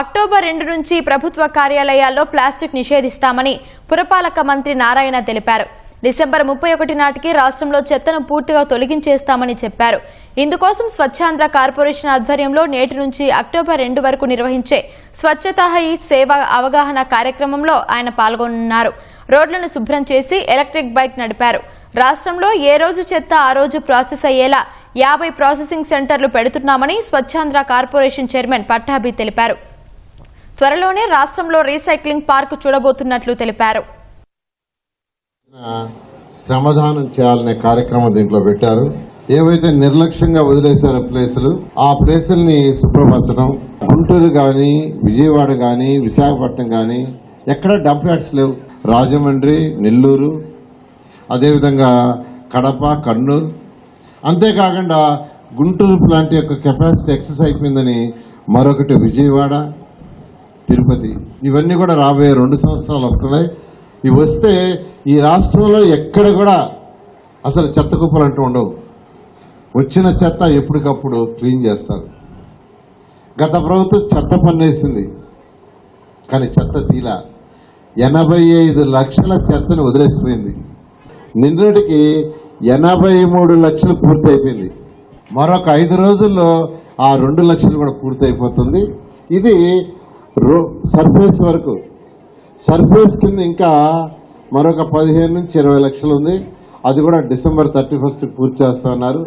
October రెండు నుంచి ప్రభుత్వ కార్యాలయాల్లో ప్లాస్టిక్ నిషేధిస్తామని పురపాలక మంత్రి నారాయణ తెలిపారు. డిసెంబర్ ముప్పై ఒకటి నాటికి రాష్ట్రంలో చెత్తను పూర్తిగా తొలగించేస్తామని చెప్పారు. ఇందుకోసం స్వచ్ఛాంధ్ర కార్పొరేషన్ ఆధ్వర్యంలో నేటి నుంచి అక్టోబర్ రెండు వరకు నిర్వహించే స్వచ్ఛత హీ సేవ అవగాహన కార్యక్రమంలో ఆయన పాల్గొన్నారు. రోడ్లను శుభ్రం చేసి ఎలక్ట్రిక్ బైక్ నడిపారు. రాష్ట్రంలో ఏ రోజు చెత్త ఆ రోజు ప్రాసెస్ అయ్యేలా యాభై ప్రాసెసింగ్ సెంటర్లు పెడుతున్నామని స్వచ్ఛాంధ్ర కార్పొరేషన్ చైర్మన్ పట్టాభి తెలిపారు. త్వరలోనే రాష్ట్రంలో రీసైక్లింగ్ పార్క్ చూడబోతున్నట్లు తెలిపారు. శ్రమదానం చేయాలనే కార్యక్రమం దీంట్లో పెట్టారు. ఏవైతే నిర్లక్ష్యంగా వదిలేశారో ప్లేసులు ఆ ప్లేసుల్ని శుభ్రపరచడం గుంటూరు కానీ విజయవాడ కానీ విశాఖపట్నం కానీ ఎక్కడ డంప్ యార్డ్స్ లేవు. రాజమండ్రి నెల్లూరు అదేవిధంగా కడప కర్నూలు అంతేకాకుండా గుంటూరు ప్లాంట్ యొక్క కెపాసిటీ ఎక్సెస్ అయిపోయిందని మరొకటి విజయవాడ తిరుపతి. ఇవన్నీ కూడా రాబోయే రెండు సంవత్సరాలు వస్తున్నాయి. ఇవి వస్తే ఈ రాష్ట్రంలో ఎక్కడ కూడా అసలు చెత్త కుప్పలు అంటూ ఉండవు. వచ్చిన చెత్త ఎప్పటికప్పుడు క్లీన్ చేస్తారు. గత ప్రభుత్వం చెత్త పన్నేసింది. కానీ చెత్త తీలా. ఎనభై ఐదు లక్షల చెత్తను వదిలేసిపోయింది. నిన్నటికి ఎనభై మూడు లక్షలు పూర్తయిపోయింది. మరొక ఐదు రోజుల్లో ఆ రెండు లక్షలు కూడా పూర్తయిపోతుంది. ఇది రో సర్ఫేస్ వరకు. సర్ఫేస్ కింద ఇంకా మరొక పదిహేను నుంచి ఇరవై లక్షలు ఉంది. అది కూడా డిసెంబర్ థర్టీ ఫస్ట్ పూర్తి చేస్తున్నారు